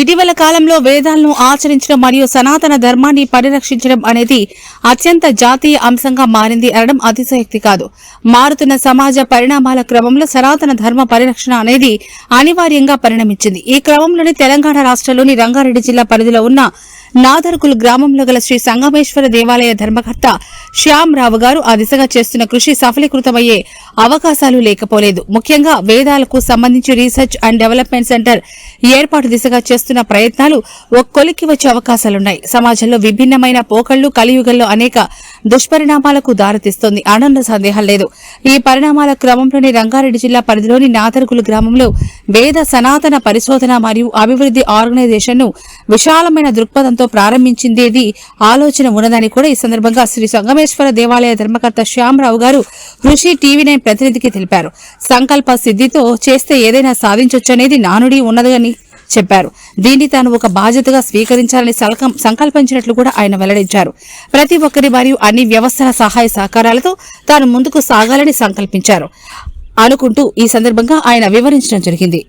ఇటీవల కాలంలో వేదాలను ఆచరించడం మరియు సనాతన ధర్మాన్ని పరిరక్షించడం అనేది అత్యంత జాతీయ అంశంగా మారింది అనడం అతిశయోక్తి కాదు. మారుతున్న సమాజ పరిణామాల క్రమంలో సనాతన ధర్మ పరిరక్షణ అనేది అనివార్యంగా పరిణమించింది. ఈ క్రమంలోనే తెలంగాణ రాష్ట్రంలోని రంగారెడ్డి జిల్లా పరిధిలో ఉన్న నాదర్కుల్ గ్రామంలో గల శ్రీ సంగమేశ్వర దేవాలయ ధర్మకర్త శ్యామ్ రావు గారు ఆ దిశగా చేస్తున్న కృషి సఫలీకృతమయ్యే అవకాశాలు లేకపోలేదు. ముఖ్యంగా వేదాలకు సంబంధించి రీసెర్చ్ అండ్ డెవలప్మెంట్ సెంటర్ ఏర్పాటు దిశగా చేస్తున్న ప్రయత్నాలు ఒక వచ్చే అవకాశాలున్నాయి. సమాజంలో విభిన్నమైన పోకళ్ళు కలియుగంలో అనేక దుష్పరిణామాలకు దారితీస్తోంది. ఆనంద సందేహం లేదు. ఈ పరిణామాల క్రమంలోని రంగారెడ్డి జిల్లా పరిధిలోని నాదర్కులు గ్రామంలో వేద సనాతన పరిశోధన మరియు అభివృద్ధి ఆర్గనైజేషన్ను విశాలమైన దృక్పథంతో ప్రారంభించిందేది ఆలోచన ఉన్నదని కూడా ఈ సందర్భంగా శ్రీ సంగమేశ్వర దేవాలయ ధర్మకర్త శ్యామరావు గారు కృషి టీవీ నైన్ ప్రతినిధికి తెలిపారు. సంకల్ప సిద్ధితో చేస్తే ఏదైనా సాధించొచ్చనేది నానుడి ఉన్నదని చెప్పారు. దీన్ని తాను ఒక బాధ్యతగా స్వీకరించాలని సలకం- సంకల్పించినట్లు కూడా ఆయన వెల్లడించారు. ప్రతి ఒక్కరి మరియు అన్ని వ్యవస్థల సహాయ సహకారాలతో తాను ముందుకు సాగాలని సంకల్పించారు. అనుకుంటూ ఈ సందర్భంగా ఆయన వివరించడం జరిగింది.